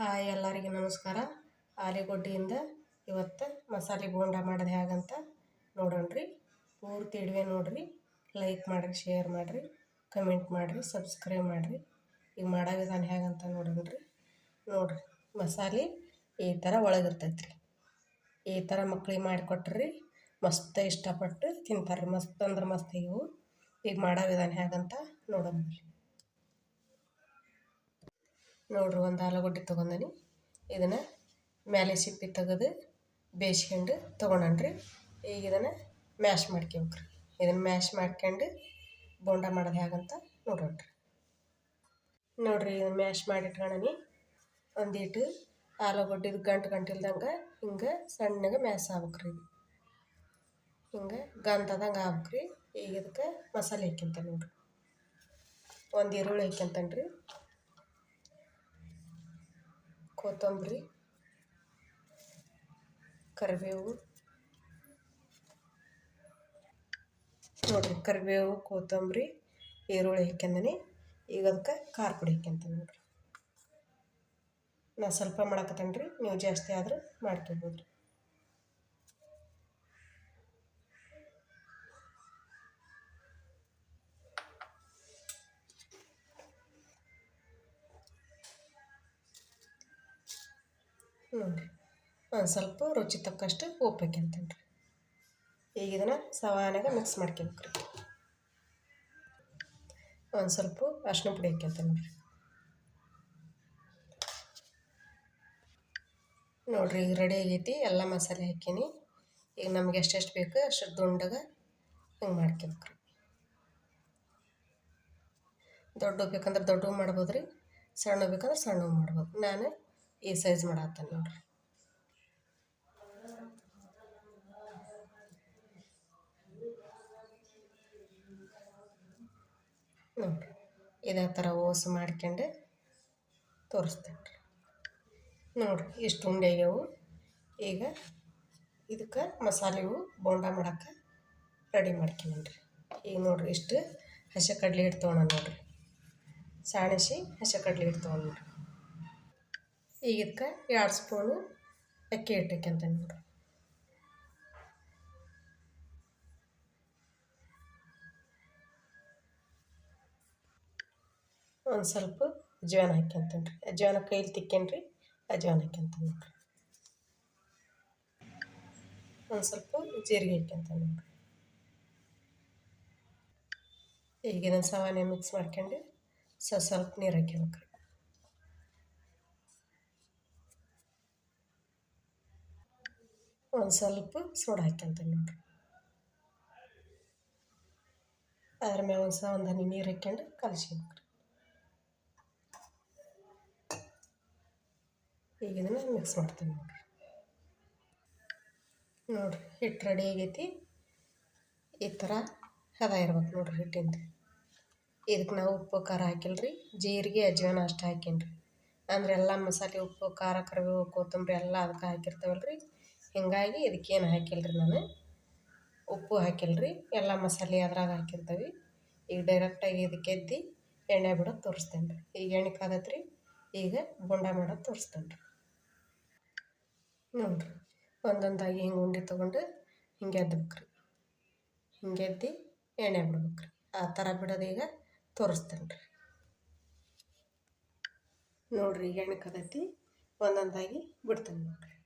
Hi ಎಲ್ಲರಿಗೆ ನಮಸ್ಕಾರ. ಆಲಿಗೊಡ್ಡಿಯಿಂದ ಇವತ್ತು ಮಸಾಲೆ ಬೋಂಡ ಮಾಡೋದು ಹೇಗಂತ ನೋಡೋಣ್ರಿ. ಪೂರ್ತಿ ಇಡುವೆ ನೋಡ್ರಿ. ಲೈಕ್ ಮಾಡಿರಿ ಶೇರ್ ಮಾಡಿರಿ ಕಮೆಂಟ್ ಮಾಡಿರಿ ಸಬ್ಸ್ಕ್ರೈಬ್ ಮಾಡಿರಿ. ಈಗ ಮಾಡೋ ವಿಧಾನ ಹೇಗಂತ ನೋಡೋಣ್ರಿ. ನೋಡಿರಿ, ಮಸಾಲೆ ಈ ಥರ ಒಳಗಿರ್ತೈತೆ ರೀ ಈ ಥರ ಮಕ್ಳಿಗೆ ಮಾಡಿಕೊಟ್ರಿ, ಮಸ್ತ್ ಇಷ್ಟಪಟ್ಟು ತಿಂತಾರೆ ಮಸ್ತ್ ಅಂದ್ರೆ ಮಸ್ತ್ ಇವು. ಈಗ ಮಾಡೋ ವಿಧಾನ ಹೇಗಂತ ನೋಡೋಣ ನೋಡ್ರಿ ಒಂದು ಆಲೂಗಡ್ಡೆ ತೊಗೊಂಡನಿ. ಇದನ್ನು ಮೇಲೆ ಸಿಪ್ಪಿ ತೆಗೆದು ಬೇಯಿಸ್ಕೊಂಡು ರೀ ಈಗ ಇದನ್ನು ಮ್ಯಾಶ್ ಮಾಡ್ಕೊಬೇಕ್ರಿ ಇದನ್ನು ಮ್ಯಾಶ್ ಮಾಡ್ಕೊಂಡು ಬೋಂಡ ಮಾಡೋದು ಹೇಗಂತ ನೋಡೋಣ್ರಿ. ನೋಡ್ರಿ ಇದನ್ನು ಮ್ಯಾಶ್ ಮಾಡಿಟ್ಕೊಳನಿ ಒಂದಿಟ್ಟು ಆಲೂಗಡ್ಡೆದು ಗಂಟು ಗಂಟು ಇಲ್ದಂಗೆ ಹಿಂಗೆ ಸಣ್ಣಗೆ ಮ್ಯಾಶ್ ಆಗ್ಬೇಕ್ರಿ ಇದು. ಹಿಂಗೆ ಗಂಧದಂಗೆ ಆಗ್ಬೇಕ್ರಿ. ಈಗ ಇದಕ್ಕೆ ಮಸಾಲೆ ಹಾಕ್ಯಂತ ನೋಡ್ರಿ ಒಂದು ಈರುಳ್ಳಿ ಹಾಕ್ಯಂತನ್ರಿ. ಕೊತ್ತಂಬರಿ, ಕರಿಬೇವು. ನೋಡಿರಿ, ಕರಿಬೇವು, ಕೊತ್ತಂಬರಿ, ಈರುಳ್ಳಿ ಹಾಕ್ಯಂದನಿ ಈಗ ಅದಕ್ಕೆ ಖಾರ ಪುಡಿ ಹಾಕ್ಯಂತೀನಿ ನೋಡಿರಿ. ನಾ ಸ್ವಲ್ಪ ಮಾಡಕತ್ತೇನೆ ರೀ ನೀವು ಜಾಸ್ತಿ ಆದ್ರೆ ಮಾಡ್ಕೊಬೋದು ಒಂದು ಸ್ವಲ್ಪ ರುಚಿ ತಕ್ಕಷ್ಟು ಉಪ್ಪು ಹಾಕ್ಯಂತೇನೆ ರೀ ಈಗ ಇದನ್ನು ಸವಾನಾಗ ಮಿಕ್ಸ್ ರೀ ಒಂದು ಸ್ವಲ್ಪ ಅರ್ಶಿನ ಪುಡಿ ಹಾಕ್ಯಂತೀನಿ ರೀ ನೋಡಿರಿ, ಈಗ ರೆಡಿ ಆಗೈತಿ, ಎಲ್ಲ ಮಸಾಲೆ ಹಾಕೀನಿ ಈಗ ನಮ್ಗೆ ಎಷ್ಟೆಷ್ಟು ಬೇಕು ಅಷ್ಟು ದುಂಡಾಗ ಹಿಂಗೆ ಮಾಡ್ಕೊಬೇಕ್ರಿ. ದೊಡ್ಡ ಬೇಕಂದ್ರೆ ದೊಡ್ಡವು ಮಾಡ್ಬೋದು ರೀ ಸಣ್ಣ ಬೇಕಂದ್ರೆ ಸಣ್ಣವು ಮಾಡ್ಬೋದು. ನಾನು ಈ ಸೈಜ್ ಮಾಡತ್ತೇನೆ ನೋಡಿರಿ. ನೋಡಿರಿ. ಇದೇ ಥರ ಓಸ್ ಮಾಡ್ಕೊಂಡು ತೋರಿಸ್ತೇನೆ ರೀ ನೋಡಿರಿ, ಇಷ್ಟು ಉಂಡೆ ಆಗ್ಯಾವು. ಈಗ ಇದಕ್ಕೆ ಮಸಾಲೆವು ಬೋಂಡ ಮಾಡೋಕ್ಕೆ ರೆಡಿ ಮಾಡ್ಕೊಂಡ್ರಿ ಈಗ ನೋಡಿರಿ, ಇಷ್ಟು ಹಸಿ ಕಡ್ಲೆ ಹಿಟ್ಟು ತೊಗೊಳ ನೋಡಿರಿ. ಸಾಣಿಸಿ ಹಸಿ ಕಡ್ಲೆ ಹಿಟ್ಟು ತೊಗೊಂಡು ನೋಡಿರಿ. ಈಗ ಎರಡು ಸ್ಪೂನು ಅಕ್ಕಿ ಹಿಟ್ಟು ನೋಡ್ರಿ. ಒಂದು ಸ್ವಲ್ಪ ಅಜ್ವಾನ ಹಾಕ್ಯಂತನ್ರಿ ಅಜ್ವಾನ ಕೈಲಿ ತಿಕ್ಕೇನ್ರಿ, ಅಜ್ವಾನ ಹಾಕ್ಯಂತ ನೋಡ್ರಿ. ಒಂದು ಸ್ವಲ್ಪ ಜೀರಿಗೆ ಹಾಕ್ಯಂತ ನೋಡ್ರಿ. ಈಗ ಇದನ್ನು ಸವಾನೆ ಮಿಕ್ಸ್ ಮಾಡ್ಕೊಂಡು ಸ್ವಲ್ಪ ಸ್ವಲ್ಪ ನೀರು ಹಾಕ್ಯಬೇಕ್ರಿ. ಒಂದು ಸ್ವಲ್ಪ ಸೋಡಾ ಹಾಕ್ಯಂತೀನಿ ನೋಡ್ರಿ ಅದ್ರ ಮೇಲೆ ಒಂದು ಸಹ ಒಂದು ಹನಿ ನೀರು ಹಾಕ್ಯಂಡು ಕಲಿಸ್ಕೊಬೇಕ್ರಿ. ಈಗ ಇದನ್ನು ಮಿಕ್ಸ್ ಮಾಡ್ತೀನಿ ನೋಡ್ರಿ. ನೋಡ್ರಿ ಹಿಟ್ಟು ರೆಡಿ ಆಗೈತಿ. ಈ ಥರ ಹದ ಇರ್ಬೇಕು ನೋಡ್ರಿ ಹಿಟ್ಟಿಂದ. ಇದಕ್ಕೆ ನಾವು ಉಪ್ಪು, ಖಾರ ಹಾಕಿಲ್ರಿ. ಜೀರಿಗೆ, ಅಜ್ವಾನ ಅಷ್ಟು ಹಾಕೀನಿ ರೀ ಅಂದ್ರೆ ಎಲ್ಲ ಮಸಾಲೆ, ಉಪ್ಪು, ಖಾರ, ಕರಿಬೇವು, ಕೊತ್ತಂಬರಿ ಎಲ್ಲ ಅದಕ್ಕೆ ಹಾಕಿರ್ತೇವಲ್ಲ ಹೀಗಾಗಿ ಇದಕ್ಕೇನು ಹಾಕಿಲ್ಲ ರೀ ನಾನು? ಉಪ್ಪು ಹಾಕಿಲ್ಲ ರೀ ಎಲ್ಲ ಮಸಾಲೆ ಅದ್ರಾಗ ಹಾಕಿರ್ತೀವಿ ಈಗ ಡೈರೆಕ್ಟಾಗಿ ಇದಕ್ಕೆ ಎದ್ದು ಎಣ್ಣೆ ಬಿಡೋದು ತೋರಿಸ್ತೇನೆ ರೀ ಈಗ ಎಣ್ಣೆ ಕಾದತ್ತೆ ರೀ ಈಗ ಬೋಂಡ ಮಾಡೋದು ತೋರಿಸ್ತೇನೆ ರೀ ನೋಡಿರಿ, ಒಂದೊಂದಾಗಿ ಹಿಂಗೆ ಉಂಡೆ ತೊಗೊಂಡು ಹಿಂಗೆ ಎದ್ಬೇಕ್ರಿ. ಹಿಂಗೆ ಎದ್ದು ಎಣ್ಣೆ ಬಿಡ್ಬೇಕ್ರಿ. ಆ ಥರ ಬಿಡೋದು ಈಗ ತೋರಿಸ್ತೇನೆ ರೀ ನೋಡಿರಿ, ಈಗ ಎಣ್ಣೆ ಕದೈತಿ ಒಂದೊಂದಾಗಿ ಬಿಡ್ತೇನೆ ನೋಡಿರಿ.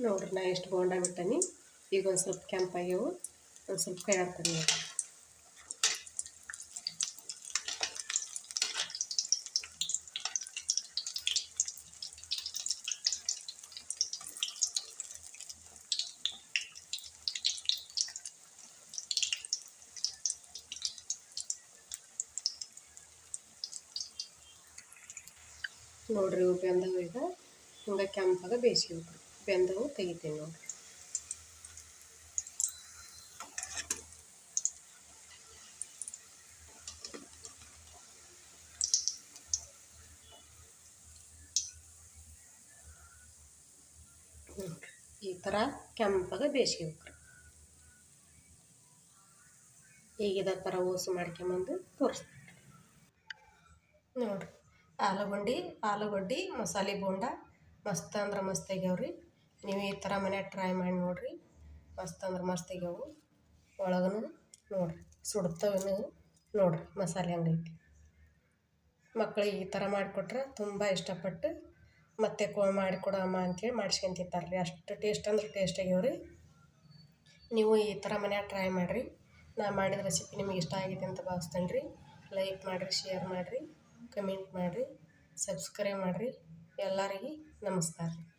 ನೋಡ್ರಿ, ನಾ ಎಷ್ಟು ಬೋಂಡ ಬಿಟ್ಟನಿ ಈಗ ಒಂದು ಸ್ವಲ್ಪ ಕೆಂಪಾಗ್ಯವು ಒಂದು ಸ್ವಲ್ಪ ಕೈ ಹಾಕ್ತೀನಿ ನೋಡ್ರಿ ಇವು ಬೆಂದವು ಈಗ. ಹಿಂಗೆ ಕೆಂಪಾಗ ಬೇಯಿಸ್ಕೊಬೇಕು ಬೆಂದವು ತೆಗಿತೀನಿ ನೋಡಿ ಈ ಥರ ಕೆಂಪಾಗ ಬೇಯಿಸ್ಕೊಬೇಕ್ರಿ ಈಗ ಇದೇ ಥರ ಓಸು ಮಾಡ್ಕೊಂಬಂದು ತೋರಿಸ್ತೀನಿ. ನೋಡಿರಿ, ಆಲೂಗಡ್ಡಿ ಆಲೂಗಡ್ಡಿ, ಮಸಾಲೆ ಬೋಂಡ, ಮಸ್ತ್ ಅಂದ್ರೆ ಮಸ್ತ್ ಆಗ್ಯಾವ್ರಿ. ನೀವು ಈ ಥರ ಮನೆ ಟ್ರೈ ಮಾಡಿ ನೋಡಿರಿ. ಮಸ್ತ್ ಅಂದ್ರೆ ಮಸ್ತ್ ಆಗ್ಯಾವು. ಒಳಗೂ ನೋಡಿರಿ, ಸುಡ್ತವನು ನೋಡಿರಿ ಮಸಾಲೆ ಹಂಗೈತಿ ಮಕ್ಕಳಿಗೆ ಈ ಥರ ಮಾಡಿಕೊಟ್ರೆ ತುಂಬ ಇಷ್ಟಪಟ್ಟು ಮತ್ತೆ ಕೋ ಮಾಡಿಕೊಡು ಅಮ್ಮ ಅಂಥೇಳಿ ಮಾಡಿಸ್ಕೊಂತಿರ್ತಾರೆ ರೀ ಅಷ್ಟು ಟೇಸ್ಟ್ ಅಂದ್ರೆ ಟೇಸ್ಟ್ ಆಗ್ಯಾವ್ರಿ. ನೀವು ಈ ಥರ ಮನ್ಯಾಗ ಟ್ರೈ ಮಾಡಿರಿ. ನಾ ಮಾಡಿದ ರೆಸಿಪಿ ನಿಮಗೆ ಇಷ್ಟ ಆಗಿದೆ ಅಂತ ಭಾವಿಸ್ತೇನೆ ರೀ ಲೈಕ್ ಮಾಡಿರಿ ಶೇರ್ ಮಾಡಿರಿ ಕಮೆಂಟ್ ಮಾಡಿರಿ ಸಬ್ಸ್ಕ್ರೈಬ್ ಮಾಡಿರಿ. ಎಲ್ಲರಿಗೆ ನಮಸ್ಕಾರ. ರೀ